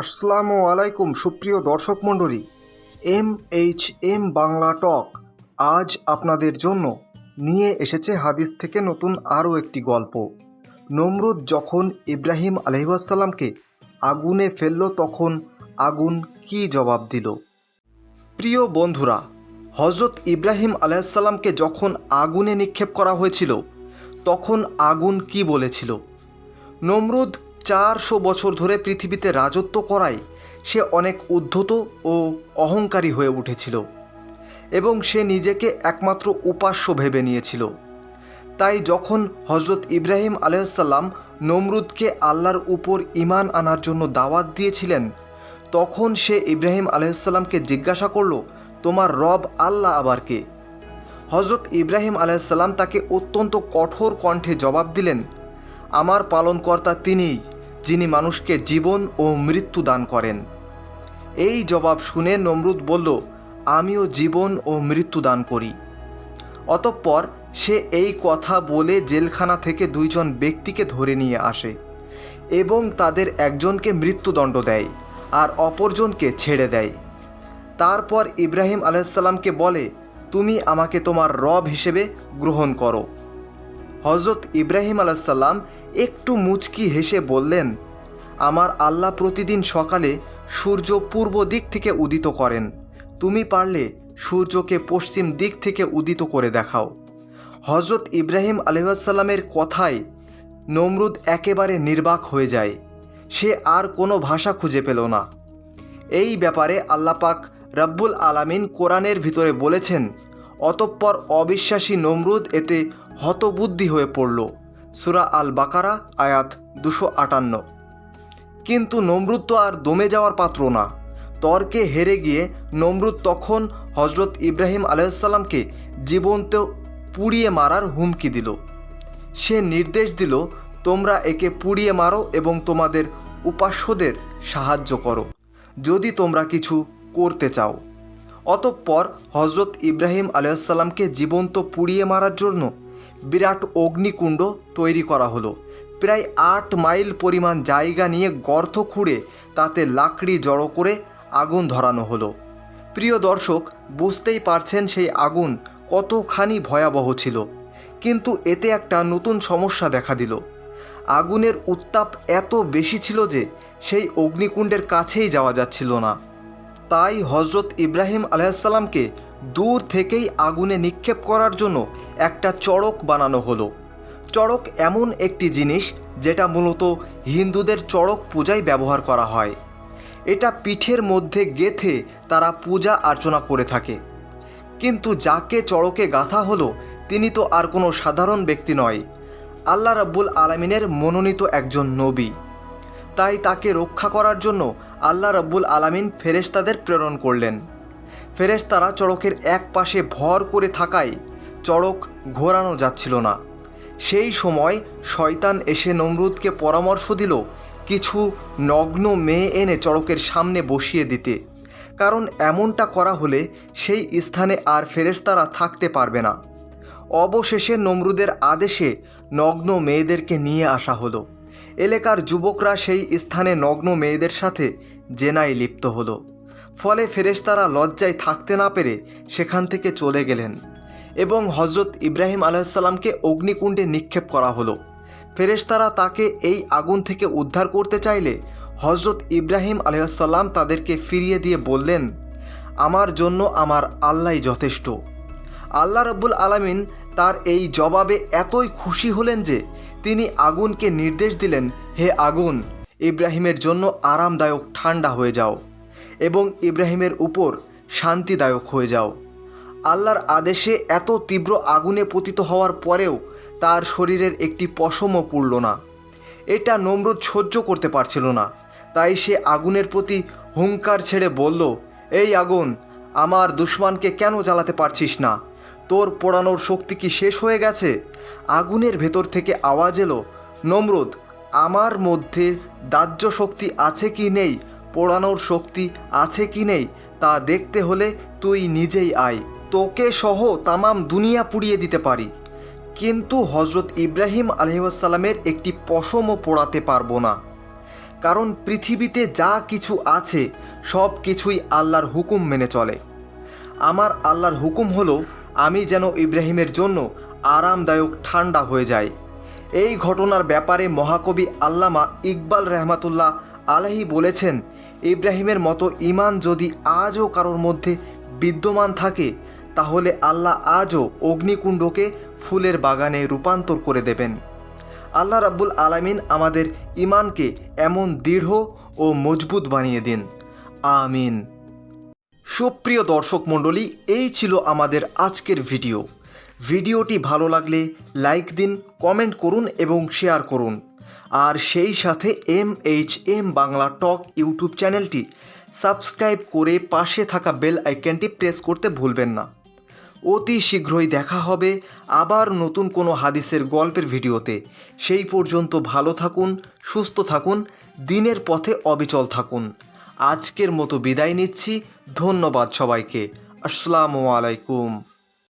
আসসালামু আলাইকুম, সুপ্রিয় দর্শক মণ্ডলী। M H M Bangla talk আজ আপনাদের জন্য নিয়ে এসেছে হাদিস থেকে নতুন আরও একটি গল্প। নমরুদ যখন ইব্রাহিম আলহিসাল্লামকে আগুনে ফেলল, তখন আগুন কি জবাব দিল? প্রিয় বন্ধুরা হজরত ইব্রাহিম আলাইসাল্লামকে যখন আগুনে নিক্ষেপ করা হয়েছিল, তখন আগুন কি বলেছিল? নমরুদ চারশো বছর ধরে পৃথিবীতে রাজত্ব করায় সে অনেক উদ্ধত ও অহংকারী হয়ে উঠেছিল এবং সে নিজেকে একমাত্র উপাস্য ভেবে নিয়েছিল। তাই যখন হজরত ইব্রাহিম আলাইসাল্লাম নমরুদকে আল্লাহর উপর ইমান আনার জন্য দাওয়াত দিয়েছিলেন, তখন সে ইব্রাহিম আলাইসাল্লামকে জিজ্ঞাসা করল, তোমার রব আল্লাহ আবার কে? হজরত ইব্রাহিম আলাইসাল্লাম তাকে অত্যন্ত কঠোর কণ্ঠে জবাব দিলেন আমার পালনকর্তা তিনিই, যিনি মানুষকে জীবন ও মৃত্যু দান করেন। এই জবাব শুনে নমরুদ বলল, আমিও জীবন ও মৃত্যু দান করি। অতঃপর সে এই কথা বলে জেলখানা থেকে দুইজন ব্যক্তিকে ধরে নিয়ে আসে এবং তাদের একজনকে মৃত্যুদণ্ড দেয় আর অপরজনকে ছেড়ে দেয়। তারপর ইব্রাহিম আলাইসাল্লামকে বলে, তুমি আমাকে তোমার রব হিসেবে গ্রহণ করো। হজরত ইব্রাহিম আলাইসাল্লাম একটু মুচকি হেসে বললেন, আমার আল্লাহ প্রতিদিন সকালে সূর্য পূর্ব দিক থেকে উদিত করেন। তুমি পারলে সূর্যকে পশ্চিম দিক থেকে উদিত করে দেখাও। হজরত ইব্রাহিম আলহাসাল্লামের কথায় নমরুদ একেবারে নির্বাক হয়ে যায়। সে আর কোনো ভাষা খুঁজে পেল না। এই ব্যাপারে আল্লাপাক রব্বুল আলামিন কোরআনের ভিতরে বলেছেন, অতঃপর অবিশ্বাসী নমরুদ এতে হতবুদ্ধি হয়ে পড়ল। সুরা আল বাকারা আয়াত দুশো আটান্ন। কিন্তু নমরুদ তো আর দমে যাওয়ার পাত্র না। তর্কে হেরে গিয়ে নমরুদ তখন হজরত ইব্রাহিম আলাইসাল্লামকে জীবন্ত পুড়িয়ে মারার হুমকি দিল। সে নির্দেশ দিল, তোমরা একে পুড়িয়ে মারো এবং তোমাদের উপাস্যদের সাহায্য করো, যদি তোমরা কিছু করতে চাও। অতঃপর হজরত ইব্রাহিম আলাইসাল্লামকে জীবন্ত পুড়িয়ে মারার জন্য বিরাট অগ্নিকুণ্ড তৈরি করা হলো। প্রায় আট মাইল পরিমাণ জায়গা নিয়ে গর্ত খুঁড়ে তাতে লাকড়ি জড়ো করে আগুন ধরানো হলো। প্রিয় দর্শক, বুঝতেই পারছেন সেই আগুন কতখানি ভয়াবহ ছিল। কিন্তু এতে একটা নতুন সমস্যা দেখা দিল। আগুনের উত্তাপ এত বেশি ছিল যে সেই অগ্নিকুণ্ডের কাছেই যাওয়া যাচ্ছিল না। তাই হজরত ইব্রাহিম আলাইসাল্লামকে দূর থেকেই আগুনে নিক্ষেপ করার জন্য একটা চড়ক বানানো হলো। চড়ক এমন একটি জিনিস যেটা মূলত হিন্দুদের চড়ক পূজায় ব্যবহার করা হয়। এটা পিঠের মধ্যে গেথে তারা পূজা অর্চনা করে থাকে। কিন্তু যাকে চড়কে গাঁথা হলো, তিনি তো আর কোনো সাধারণ ব্যক্তি নয়। আল্লাহ রাব্বুল আলমিনের মনোনীত একজন নবী। তাই তাকে রক্ষা করার জন্য আল্লাহ রব্বুল আলামিন ফেরেশতাদের প্রেরণ করলেন। ফেরেশতারা চড়কের এক পাশে ভর করে থাকায় চড়ক ঘোরানো যাচ্ছিল না। সেই সময় শয়তান এসে নমরুদকে পরামর্শ দিল কিছু নগ্ন মেয়ে এনে চড়কের সামনে বসিয়ে দিতে। কারণ এমনটা করা হলে সেই স্থানে আর ফেরেশতারা থাকতে পারবে না। অবশেষে নমরুদের আদেশে নগ্ন মেয়েদেরকে নিয়ে আসা হলো। এলাকার যুবকরা সেই স্থানে নগ্ন মেয়েদের সাথে জেনায় লিপ্ত হলো। ফলে ফেরেশতারা লজ্জায় থাকতে না পেরে সেখান থেকে চলে গেলেন এবং হজরত ইব্রাহিম আলাইসাল্লামকে অগ্নিকুণ্ডে নিক্ষেপ করা হলো। ফেরেশতারা তাকে এই আগুন থেকে উদ্ধার করতে চাইলে হজরত ইব্রাহিম আলাইসাল্লাম তাদেরকে ফিরিয়ে দিয়ে বললেন, আমার জন্য আমার আল্লাহ যথেষ্ট। আল্লাহ রব্বুল আলামিন তার এই জবাবে এতই খুশি হলেন যে তিনি আগুনকে নির্দেশ দিলেন, হে আগুন, ইব্রাহিমের জন্য আরামদায়ক ঠান্ডা হয়ে যাও এবং ইব্রাহিমের উপর শান্তিদায়ক হয়ে যাও। আল্লাহর আদেশে এত তীব্র আগুনে পতিত হওয়ার পরেও তার শরীরের একটি পশমও পুড়ল না। এটা নমরুদ সহ্য করতে পারছিল না। তাই সে আগুনের প্রতি হুঙ্কার ছেড়ে বলল, এই আগুন, আমার দুশ্মনকে কেন জ্বালাতে পারছিস না? তোর পোড়ানোর শক্তি কি শেষ হয়ে গেছে? আগুনের ভেতর থেকে আওয়াজ এলো, নমরুদ, আমার মধ্যে দাহ্য শক্তি আছে কি নেই? পোড়ানোর শক্তি আছে কি নেই? তা দেখতে হলে তুই নিজেই আয়। তোকে সহ তামাম দুনিয়া পুড়িয়ে দিতে পারি। কিন্তু হজরত ইব্রাহিম আলহিসাল্লামের একটি পশমও পোড়াতে পারব না। কারণ পৃথিবীতে যা কিছু আছে, সব কিছুই আল্লাহর হুকুম মেনে চলে। আমার আল্লাহর হুকুম হলো আমি যেন ইব্রাহিমের জন্য আরামদায়ক ঠান্ডা হয়ে যায় এই ঘটনার ব্যাপারে মহাকবি আল্লামা ইকবাল রহমাতুল্লাহ আলাহি বলেছেন, ইব্রাহিমের মতো ইমান যদি আজও কারোর মধ্যে বিদ্যমান থাকে, তাহলে আল্লাহ আজও অগ্নিকুণ্ডকে ফুলের বাগানে রূপান্তর করে দেবেন। আল্লাহ রাব্বুল আলামিন আমাদের ইমানকে এমন দৃঢ় ও মজবুত বানিয়ে দিন। আমিন। সুপ্রিয় দর্শক মণ্ডলী, এই ছিল আমাদের আজকের ভিডিও। ভিডিওটি ভালো লাগলে লাইক দিন, কমেন্ট করুন এবং শেয়ার করুন। আর সেই সাথে M H M Bangla talk YouTube চ্যানেলটি সাবস্ক্রাইব করে পাশে থাকা বেল আইকনটি প্রেস করতে ভুলবেন না। অতি শীঘ্রই দেখা হবে আবার নতুন কোনো হাদিসের গল্পের ভিডিওতে। সেই পর্যন্ত ভালো থাকুন, সুস্থ থাকুন, দিনের পথে অবিচল থাকুন। আজকের মতো বিদায় নিচ্ছি। ধন্যবাদ সবাইকে। আসসালামু আলাইকুম।